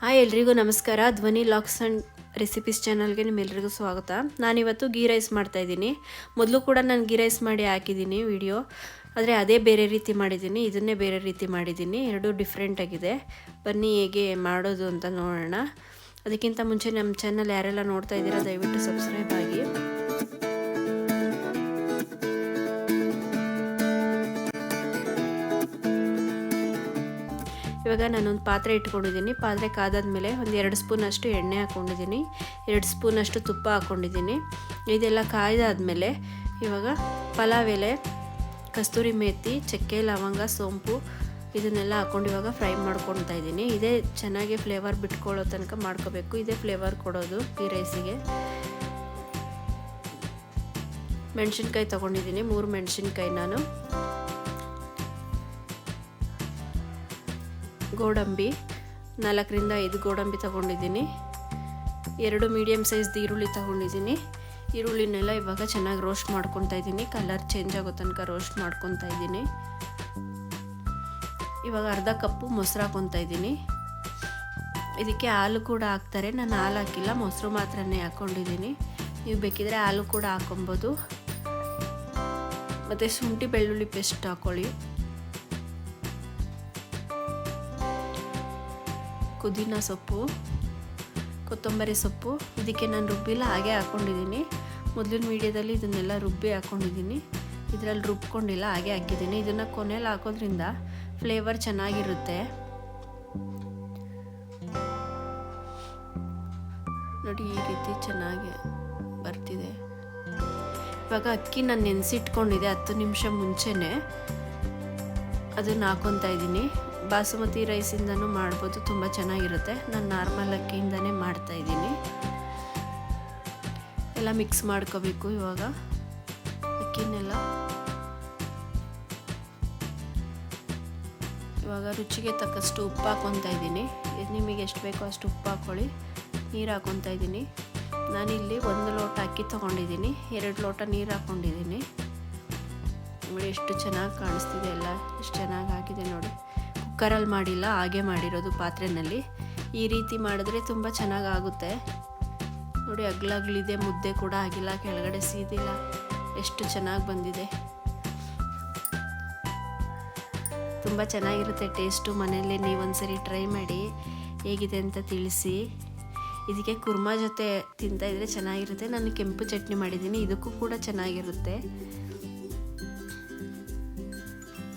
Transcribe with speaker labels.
Speaker 1: Hi ಎಲ್ರಿಗೂ ನಮಸ್ಕಾರ. ಧ್ವನಿ ಲಾಕ್ಸ್ ಆ್ಯಂಡ್ ರೆಸಿಪೀಸ್ ಚಾನಲ್ಗೆ ನಿಮ್ಮೆಲ್ಲರಿಗೂ ಸ್ವಾಗತ. ನಾನಿವತ್ತು ಗೀ ರೈಸ್ ಮಾಡ್ತಾಯಿದ್ದೀನಿ ಮೊದಲು ಕೂಡ ನಾನು ಗೀ ರೈಸ್ ಮಾಡಿ ಹಾಕಿದ್ದೀನಿ ವಿಡಿಯೋ. ಆದರೆ ಅದೇ ಬೇರೆ ರೀತಿ ಮಾಡಿದ್ದೀನಿ. ಇದನ್ನೇ ಬೇರೆ ರೀತಿ ಮಾಡಿದ್ದೀನಿ. ಎರಡೂ ಡಿಫ್ರೆಂಟ್ ಆಗಿದೆ. ಬನ್ನಿ ಹೇಗೆ ಮಾಡೋದು ಅಂತ ನೋಡೋಣ. ಅದಕ್ಕಿಂತ ಮುಂಚೆ ನಮ್ಮ ಚಾನಲ್ ಯಾರೆಲ್ಲ ನೋಡ್ತಾ ಇದ್ದೀರಾ, ದಯವಿಟ್ಟು ಸಬ್ಸ್ಕ್ರೈಬ್ ಆಗಿ. ಇವಾಗ ನಾನೊಂದು ಪಾತ್ರೆ ಇಟ್ಕೊಂಡಿದ್ದೀನಿ. ಪಾತ್ರೆ ಕಾದಾದ್ಮೇಲೆ ಒಂದು ಎರಡು ಸ್ಪೂನಷ್ಟು ಎಣ್ಣೆ ಹಾಕ್ಕೊಂಡಿದ್ದೀನಿ ಎರಡು ಸ್ಪೂನಷ್ಟು ತುಪ್ಪ ಹಾಕ್ಕೊಂಡಿದ್ದೀನಿ ಇದೆಲ್ಲ ಕಾಯ್ದಾದ್ಮೇಲೆ ಇವಾಗ ಪಲಾವ್ ಎಲೆ, ಕಸ್ತೂರಿ ಮೇಥಿ ಚಕ್ಕೆ, ಲವಂಗ, ಸೋಂಪು ಇದನ್ನೆಲ್ಲ ಹಾಕ್ಕೊಂಡು ಇವಾಗ ಫ್ರೈ ಮಾಡ್ಕೊಳ್ತಾ ಇದ್ದೀನಿ. ಇದೇ ಚೆನ್ನಾಗಿ ಫ್ಲೇವರ್ ಬಿಟ್ಕೊಳ್ಳೋ ತನಕ ಮಾಡ್ಕೋಬೇಕು. ಇದೇ ಫ್ಲೇವರ್ ಕೊಡೋದು ಈ ರೈಸಿಗೆ ಮೆಣಸಿನ್ಕಾಯಿ ತೊಗೊಂಡಿದ್ದೀನಿ. ಮೂರು ಮೆಣಸಿನ್ಕಾಯಿ ನಾನು. ಗೋಡಂಬಿ, ನಾಲ್ಕರಿಂದ ಐದು ಗೋಡಂಬಿ ತಗೊಂಡಿದ್ದೀನಿ. ಎರಡು ಮೀಡಿಯಮ್ ಸೈಜ್ದು ಈರುಳ್ಳಿ ತೊಗೊಂಡಿದ್ದೀನಿ. ಈರುಳ್ಳಿನೆಲ್ಲ ಇವಾಗ ಚೆನ್ನಾಗಿ ರೋಸ್ಟ್ ಮಾಡ್ಕೊತಾ ಇದ್ದೀನಿ. ಕಲರ್ ಚೇಂಜ್ ಆಗೋ ತನಕ ರೋಸ್ಟ್ ಮಾಡ್ಕೊತಾ ಇದ್ದೀನಿ. ಇವಾಗ ಅರ್ಧ ಕಪ್ಪು ಮೊಸರು ಹಾಕೊತಾ ಇದ್ದೀನಿ. ಇದಕ್ಕೆ ಹಾಲು ಕೂಡ ಹಾಕ್ತಾರೆ. ನಾನು ಹಾಲು ಹಾಕಿಲ್ಲ, ಮೊಸರು ಮಾತ್ರನೇ ಹಾಕ್ಕೊಂಡಿದ್ದೀನಿ ನೀವು ಬೇಕಿದ್ರೆ ಹಾಲು ಕೂಡ ಹಾಕೊಬೋದು ಮತ್ತು ಶುಂಠಿ ಬೆಳ್ಳುಳ್ಳಿ ಪೇಸ್ಟ್ ಹಾಕ್ಕೊಳ್ಳಿ ಪುದೀನ ಸೊಪ್ಪು, ಕೊತ್ತಂಬರಿ ಸೊಪ್ಪು, ಇದಕ್ಕೆ ನಾನು ರುಬ್ಬಿಲ್ಲ, ಹಾಗೆ ಹಾಕ್ಕೊಂಡಿದ್ದೀನಿ. ಮೊದಲಿನ ವೀಡಿಯೋದಲ್ಲಿ ಇದನ್ನೆಲ್ಲ ರುಬ್ಬಿ ಹಾಕ್ಕೊಂಡಿದ್ದೀನಿ. ಇದರಲ್ಲಿ ರುಬ್ಕೊಂಡಿಲ್ಲ, ಹಾಗೆ ಹಾಕಿದ್ದೀನಿ. ಇದನ್ನು ಕೊನೆಯಲ್ಲಿ ಹಾಕೋದ್ರಿಂದ ಫ್ಲೇವರ್ ಚೆನ್ನಾಗಿರುತ್ತೆ. ನೋಡಿ, ಈ ರೀತಿ ಚೆನ್ನಾಗಿ ಬರ್ತಿದೆ. ಇವಾಗ ಅಕ್ಕಿ ನಾನು ನೆನೆಸಿಟ್ಕೊಂಡಿದ್ದೆ ಹತ್ತು ನಿಮಿಷ ಮುಂಚೆನೇ. ಅದನ್ನು ಹಾಕೊತಾ ಇದ್ದೀನಿ. ಬಾಸುಮತಿ ರೈಸಿಂದನೂ ಮಾಡ್ಬೋದು, ತುಂಬ ಚೆನ್ನಾಗಿರುತ್ತೆ. ನಾನು ನಾರ್ಮಲ್ ಅಕ್ಕಿಯಿಂದನೇ ಮಾಡ್ತಾಯಿದ್ದೀನಿ ಎಲ್ಲ ಮಿಕ್ಸ್ ಮಾಡ್ಕೋಬೇಕು ಇವಾಗ. ಅಕ್ಕಿನೆಲ್ಲ. ಇವಾಗ ರುಚಿಗೆ ತಕ್ಕಷ್ಟು ಉಪ್ಪು ಹಾಕೊತಾ ಇದ್ದೀನಿ. ನಿಮಗೆ ಎಷ್ಟು ಬೇಕೋ ಅಷ್ಟು ಉಪ್ಪು ಹಾಕ್ಕೊಳ್ಳಿ ನೀರು ಹಾಕೊತಾ ಇದ್ದೀನಿ. ನಾನಿಲ್ಲಿ ಒಂದು ಲೋಟ ಅಕ್ಕಿ ತೊಗೊಂಡಿದ್ದೀನಿ. ಎರಡು ಲೋಟ ನೀರು ಹಾಕ್ಕೊಂಡಿದ್ದೀನಿ ನೋಡಿ ಎಷ್ಟು ಚೆನ್ನಾಗಿ ಕಾಣಿಸ್ತಿದೆ ಎಲ್ಲ. ಎಷ್ಟು ಚೆನ್ನಾಗಿ ಆಗಿದೆ ನೋಡಿ. ಕುಕ್ಕರಲ್ಲಿ ಮಾಡಿಲ್ಲ, ಹಾಗೆ ಮಾಡಿರೋದು ಪಾತ್ರೆಯಲ್ಲಿ ಈ ರೀತಿ ಮಾಡಿದ್ರೆ ತುಂಬ ಚೆನ್ನಾಗಿ ಆಗುತ್ತೆ. ನೋಡಿ, ಅಗ್ಲಗ್ಲಿದೆ, ಮುದ್ದೆ ಕೂಡ ಆಗಿಲ್ಲ, ಕೆಳಗಡೆ ಸೀದಿಲ್ಲ. ಎಷ್ಟು ಚೆನ್ನಾಗಿ ಬಂದಿದೆ. ತುಂಬ ಚೆನ್ನಾಗಿರುತ್ತೆ ಟೇಸ್ಟು ಮನೆಯಲ್ಲೇ ನೀವೊಂದ್ಸರಿ ಟ್ರೈ ಮಾಡಿ, ಹೇಗಿದೆ ಅಂತ ತಿಳಿಸಿ. ಇದಕ್ಕೆ ಕುರ್ಮಾ ಜೊತೆ ತಿಂತಾಯಿದ್ರೆ ಚೆನ್ನಾಗಿರುತ್ತೆ. ನಾನು ಕೆಂಪು ಚಟ್ನಿ ಮಾಡಿದ್ದೀನಿ, ಇದಕ್ಕೂ ಕೂಡ ಚೆನ್ನಾಗಿರುತ್ತೆ.